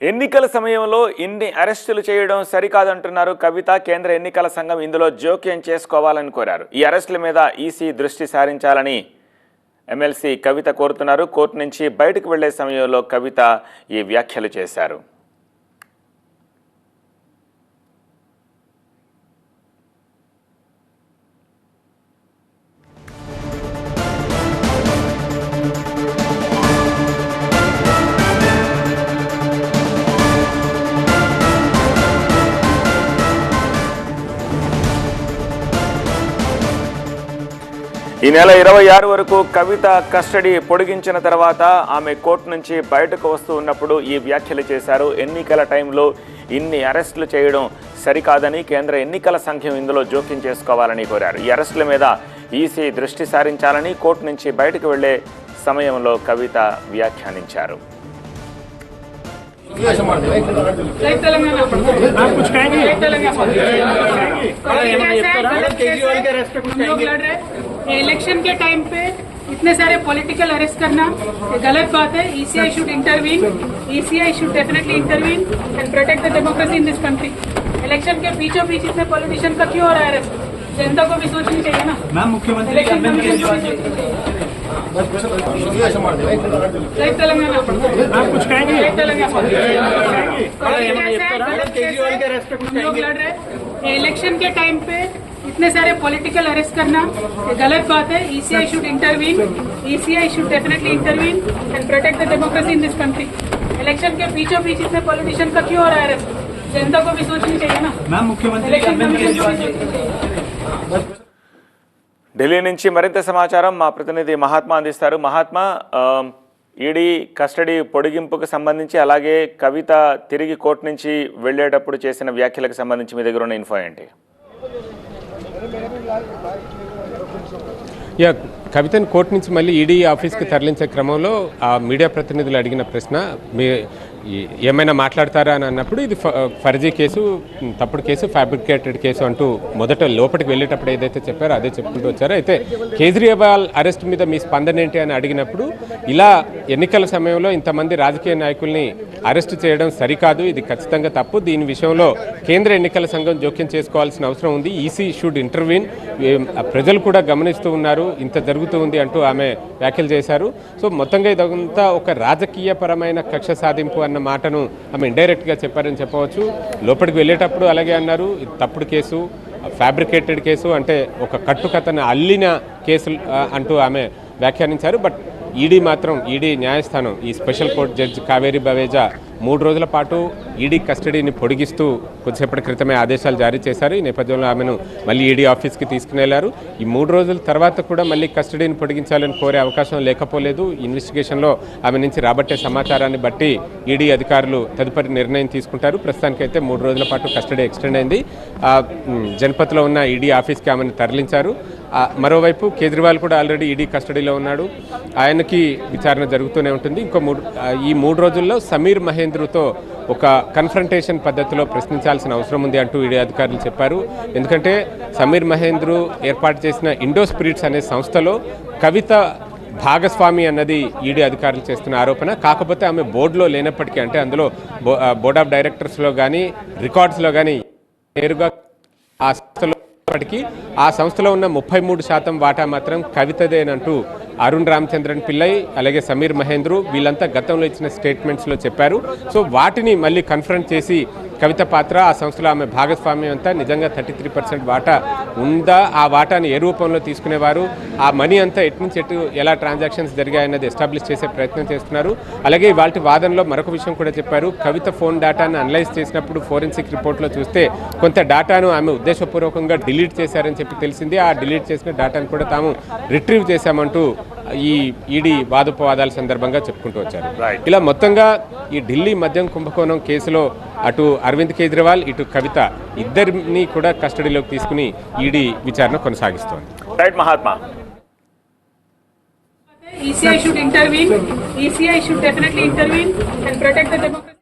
ఎన్నికల సమయంలో ఇన్ని అరెస్టులు చేయడం సరికాదంటున్నారు కవిత. కేంద్ర ఎన్నికల సంఘం ఇందులో జోక్యం చేసుకోవాలని కోరారు. ఈ అరెస్టుల మీద ఈసీ దృష్టి సారించాలని ఎమ్మెల్సీ కవిత కోరుతున్నారు. కోర్టు నుంచి బయటకు వెళ్ళే సమయంలో కవిత ఈ వ్యాఖ్యలు చేశారు. ఈ నెల ఇరవై ఆరు వరకు కవిత కస్టడీ పొడిగించిన తర్వాత ఆమె కోర్టు నుంచి బయటకు వస్తూ ఉన్నప్పుడు ఈ వ్యాఖ్యలు చేశారు. ఎన్నికల టైంలో ఇన్ని అరెస్టులు చేయడం సరికాదని కేంద్ర ఎన్నికల సంఘం ఇందులో జోక్యం చేసుకోవాలని కోరారు. ఈ అరెస్టుల మీద ఈసీ దృష్టి సారించాలని కోర్టు నుంచి బయటకు వెళ్ళే సమయంలో కవిత వ్యాఖ్యానించారు. తెలంగాణ. इलेक्शन के टाइम पे इतने सारे पॉलिटिकल अरेस्ट करना गलत बात है। ECI should intervene ECI should definitely intervene and protect the democracy in this country election के बीचों बीच इतने पॉलिटिशियन का क्यों हो रहा है अरेस्ट जनता को भी सोचनी चाहिए ना। मैम मुख्यमंत्री तेलंगाना कुछ कहेंगे? तेलंगाना केजरीवाल के अरेस्ट हम लोग लड़ रहे हैं इलेक्शन के टाइम पे इतने सारे पॉलिटिकल अरेस्ट करना ये गलत बात है E ECI should intervene ECI should definitely intervene and protect the democracy in this country election के बीचों बीच इतने पॉलिटिशियन का क्यों हो रहा है अरेस्ट जनता को भी सोचनी चाहिए ना मैम मुख्यमंत्री इलेक्शन अरविंद कमीशन को केजरीवाल भी जी सोचनी चाहिए ఢిల్లీ నుంచి మరింత సమాచారం మా ప్రతినిధి మహాత్మా అందిస్తారు మహాత్మా ఆ, ఈడీ కస్టడీ పొడిగింపుకు సంబంధించి అలాగే కవిత తిరిగి కోర్టు నుంచి వెళ్ళేటప్పుడు చేసిన వ్యాఖ్యలకు సంబంధించి మీ దగ్గర ఉన్న ఇన్ఫో ఏంటి? యా కవితను కోర్టు నుంచి మళ్ళీ ఈడీ ఆఫీస్కి తరలించే క్రమంలో ఆ మీడియా ప్రతినిధులు అడిగిన ప్రశ్న మీ ఏమైనా మాట్లాడతారా అని అన్నప్పుడు ఇది ఫ- ఫర్జీ కేసు తప్పుడు కేసు ఫ్యాబ్రికేటెడ్ కేసు అంటూ మొదట లోపలికి వెళ్ళేటప్పుడు ఏదైతే చెప్పారో అదే చెప్పుకుంటూ వచ్చారో. అయితే కేజ్రీవాల్ అరెస్ట్ మీద మీ స్పందన ఏంటి అని అడిగినప్పుడు ఇలా ఎన్నికల సమయంలో ఇంతమంది రాజకీయ నాయకుల్ని అరెస్ట్ చేయడం సరికాదు ఇది ఖచ్చితంగా తప్పు. దీని విషయంలో కేంద్ర ఎన్నికల సంఘం జోక్యం చేసుకోవాల్సిన అవసరం ఉంది. ఈసీ షుడ్ ఇంటర్వ్యూన్ ప్రజలు కూడా గమనిస్తూ ఉన్నారు. ఇంత జరుగుతూ ఉంది అంటూ ఆమె వ్యాఖ్యలు చేశారు. సో మొత్తంగా ఇదంతా ఒక రాజకీయపరమైన కక్ష సాధింపు అన్న మాటను ఆమె ఇండైరెక్ట్గా చెప్పారని చెప్పవచ్చు. లోపలికి వెళ్ళేటప్పుడు అలాగే అన్నారు. ఇది తప్పుడు కేసు ఫ్యాబ్రికేటెడ్ కేసు అంటే ఒక కట్టుకథను అల్లిన కేసు అంటూ ఆమె వ్యాఖ్యానించారు. బట్ ఈడీ మాత్రం ఈడీ న్యాయస్థానం ఈ special court judge Kaveri Baweja మూడు రోజుల పాటు ఈడీ కస్టడీని పొడిగిస్తూ కొద్దిసేపటి క్రితమే ఆదేశాలు జారీ చేశారు. ఈ నేపథ్యంలో ఆమెను మళ్ళీ ఈడీ ఆఫీస్కి తీసుకుని వెళ్ళారు ఈ మూడు రోజుల తర్వాత కూడా మళ్ళీ కస్టడీని పొడిగించాలని కోరే అవకాశం లేకపోలేదు. ఇన్వెస్టిగేషన్లో ఆమె నుంచి రాబట్టే సమాచారాన్ని బట్టి ఈడీ అధికారులు తదుపరి నిర్ణయం తీసుకుంటారు. ప్రస్తుతానికైతే మూడు రోజుల పాటు కస్టడీ ఎక్స్టెండ్ అయింది. జనపథ్లో ఉన్న ఈడీ ఆఫీస్కి ఆమెను తరలించారు. మరోవైపు కేజ్రీవాల్ కూడా ఆల్రెడీ ఈడీ కస్టడీలో ఉన్నాడు. ఆయనకి విచారణ జరుగుతూనే ఉంటుంది. ఇంకో మూడు ఈ మూడు రోజుల్లో సమీర్ మహేంద్రుతో ఒక కన్ఫ్రంటేషన్ పద్ధతిలో ప్రశ్నించాల్సిన అవసరం ఉంది అంటూ ఈడీ అధికారులు చెప్పారు. ఎందుకంటే సమీర్ మహేంద్రు ఏర్పాటు చేసిన ఇండో స్పిరిట్స్ అనే సంస్థలో కవిత భాగస్వామి అన్నది ఈడీ అధికారులు చేస్తున్న ఆరోపణ. కాకపోతే ఆమె బోర్డులో లేనప్పటికీ అంటే అందులో బో బోర్డ్ ఆఫ్ డైరెక్టర్స్లో కానీ రికార్డ్స్లో కానీ నేరుగా సంస్థలో ఆ సంస్థలో ఉన్న ముప్పై మూడు శాతం వాటా మాత్రం కవితదేనంటూ అరుణ్ రామచంద్రన్ పిల్లై అలాగే సమీర్ మహేంద్రు వీళ్ళంతా గతంలో ఇచ్చిన స్టేట్మెంట్స్లో చెప్పారు. సో వాటిని మళ్ళీ కన్ఫరెంట్ చేసి కవిత పాత్ర ఆ సంస్థలో ఆమె భాగస్వామ్యం అంతా నిజంగా థర్టీ త్రీ పర్సెంట్ వాటా ఉందా? ఆ వాటాని ఏ రూపంలో తీసుకునేవారు? ఆ మనీ అంతా ఎటు నుంచి ఎటు ఎలా ట్రాన్సాక్షన్స్ జరిగాయన్నది ఎస్టాబ్లిష్ చేసే ప్రయత్నం చేస్తున్నారు. అలాగే వాటి వాదనలో మరొక విషయం కూడా చెప్పారు. కవిత ఫోన్ డేటాను అనలైజ్ చేసినప్పుడు ఫోరెన్సిక్ రిపోర్ట్లో చూస్తే కొంత డేటాను ఆమె ఉద్దేశపూర్వకంగా డిలీట్ చేశారని చెప్పి తెలిసింది. ఆ డిలీట్ చేసిన డేటాను కూడా తాము రిట్రీవ్ చేశామంటూ ఈ ఈడీ వాదోపవాదాల సందర్భంగా చెప్పుకుంటూ వచ్చారు ఇలా మొత్తంగా ఈ ఢిల్లీ మద్యం కుంభకోణం కేసులో అటు అరవింద్ కేజ్రీవాల్ ఇటు కవిత ఇద్దరిని కూడా కస్టడీలోకి తీసుకుని ఈడీ విచారణ కొనసాగిస్తోంది Mahatma ECI should intervene. ECI should definitely intervene and protect the democracy.